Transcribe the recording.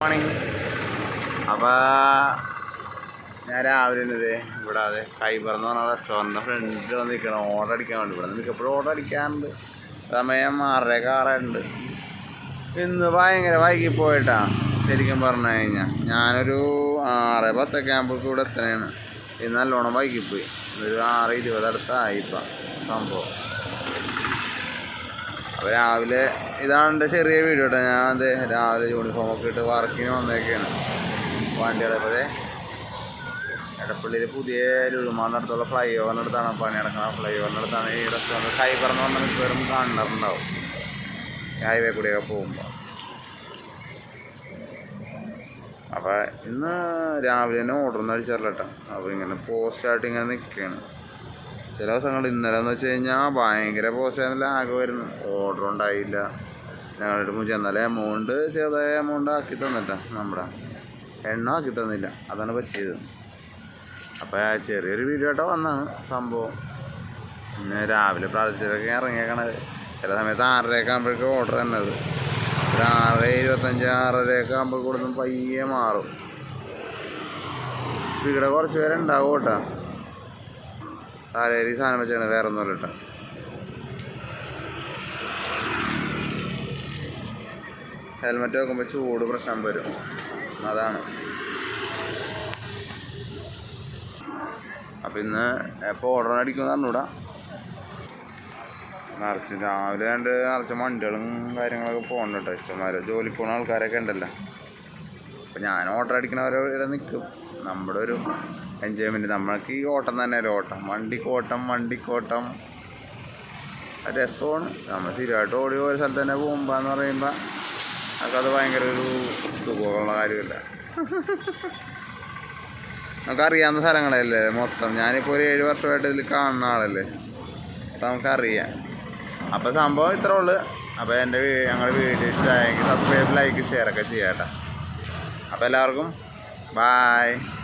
Morning അപ്പോൾ ഞാൻ രാവിലെ ഇന്നത് ഇവിടെ അതെ കൈബർ എന്ന് പറഞ്ഞ റെസ്റ്റോറന്റിന്റെ ഫ്രണ്ടിൽ വന്ന് നിൽക്കണം ഓർഡർ അടിക്കാൻ വേണ്ടി. ഇവിടെ മിക്കപ്പോഴും ഓർഡർ അടിക്കാറുണ്ട്. സമയം ആറരയൊക്കെ ആറുണ്ട് ഇന്ന് ഭയങ്കര വൈകി പോയിട്ടാണ് ശരിക്കും പറഞ്ഞു കഴിഞ്ഞാൽ ഞാനൊരു ആറ് പത്തൊക്കെ ആകുമ്പോഴേക്കും ഇവിടെ എത്തണേണ് ഇന്ന് നല്ലോണം വൈകിപ്പോയി. ഒരു ആറ് ഇരുപത് അടുത്തായി ഇപ്പം. സംഭവം. അപ്പോൾ രാവിലെ ഇതാണ് എന്റെ ചെറിയ വീഡിയോ കേട്ടോ ഞാൻ അത് രാവിലെ യൂണിഫോം ഒക്കെ ഇട്ട് വർക്കിന് വന്നേക്കാണ്. വണ്ടികളെ എടപ്പള്ളിയിൽ പുതിയ ലുലുമാറിനടുത്തുള്ള ഫ്ലൈ ഓവറിനടുത്താണ് പണി നടക്കുന്നത് ഫ്ലൈ ഓവറിനടുത്താണ് ഈ റെസ്റ്റോറന്റ് ഹൈബർ എന്ന് പറഞ്ഞാൽ മിക്കവാറും കാണുന്നുണ്ടാവും ഹൈവേ കൂടിയൊക്കെ പോകുമ്പോൾ അപ്പോൾ ഇന്ന് രാവിലെ തന്നെ ഓർഡർ ഒന്നും അടിച്ചാറില്ല അപ്പോൾ ഇങ്ങനെ പോസ്റ്റായിട്ട് ഇങ്ങനെ നിൽക്കുകയാണ് ചില ദിവസങ്ങൾ ഇന്നലെ എന്ന് വെച്ച് കഴിഞ്ഞാൽ ഭയങ്കര പോസ്റ്റായിരുന്നില്ല ആകെ വരുന്നു. ഓർഡർ ഉണ്ടായില്ല. ഞങ്ങളുടെ മുമ്പ് ചെന്നാലേ എമൗണ്ട് ചെറുതായ എമൗണ്ട് ആക്കി തന്നില്ല നമ്മുടെ എണ്ണ ആക്കി തന്നില്ല. അതാണ് പറ്റിയത്. അപ്പോൾ ചെറിയൊരു വീഡിയോ ആയിട്ട് വന്നാണ് സംഭവം. പിന്നെ രാവിലെ പ്രാർത്ഥിച്ചിട്ടൊക്കെ ഇറങ്ങിയേക്കണത്. ചില സമയത്ത് ആറരയൊക്കെ ആകുമ്പോഴേക്കും ഓർഡർ തന്നത് ഒരു ആറര ഇരുപത്തഞ്ച് ആറരയൊക്കെ ആകുമ്പോൾ കൊടുത്തും പയ്യെ മാറും. ഇവിടെ കുറച്ച് പേരുണ്ടാവും കേട്ടോ. തലയിൽ സാധനം വെച്ചാണ് വേറെ ഒന്നും കേട്ടോ. ഹെൽമെറ്റ് വെക്കുമ്പോൾ ചൂട് പ്രശ്നം വരും. അതാണ്. അപ്പം ഇന്ന് എപ്പോൾ ഓർഡർ അടിക്കുമെന്ന് അറിഞ്ഞൂടാ? നിറച്ച് രാവിലെ കണ്ട് നിറച്ച് വണ്ടികളും കാര്യങ്ങളൊക്കെ പോകണ്ട കേട്ടോ ഇഷ്ടംമാര് ജോലി പോകുന്ന ആൾക്കാരൊക്കെ ഉണ്ടല്ലോ. അപ്പം ഞാൻ ഓർഡർ അടിക്കണവരെ നിൽക്കും. നമ്മുടെ ഒരു എൻജോയ്മെന്റ് നമ്മൾക്ക് ഈ ഓട്ടം തന്നെ ഒരു ഓട്ടം വണ്ടിക്കോട്ടം വണ്ടിക്കോട്ടം. രസമാണ്. നമ്മൾ സ്ഥിരമായിട്ട് ഓടി ഒരു സ്ഥലത്ത് തന്നെ പോകുമ്പോൾ എന്ന് പറയുമ്പോൾ നമുക്കത് ഭയങ്കര ഒരു സുഖമുള്ള കാര്യമില്ല. നമുക്കറിയാവുന്ന സ്ഥലങ്ങളല്ലേ മൊത്തം? ഞാനിപ്പോൾ ഒരു ഏഴ് വർഷമായിട്ട് ഇതിൽ കാണുന്ന ആളല്ലേ? അപ്പം നമുക്കറിയാം. അപ്പോൾ സംഭവം ഇത്ര ഉള്ളു. അപ്പോൾ എന്റെ ഞങ്ങളുടെ വീഡിയോ ഇഷ്ടമായെങ്കിൽ സബ്സ്ക്രൈബ് ലൈക്ക് ഷെയർ ഒക്കെ ചെയ്യാം കേട്ടോ. അപ്പോൾ എല്ലാവർക്കും Bye.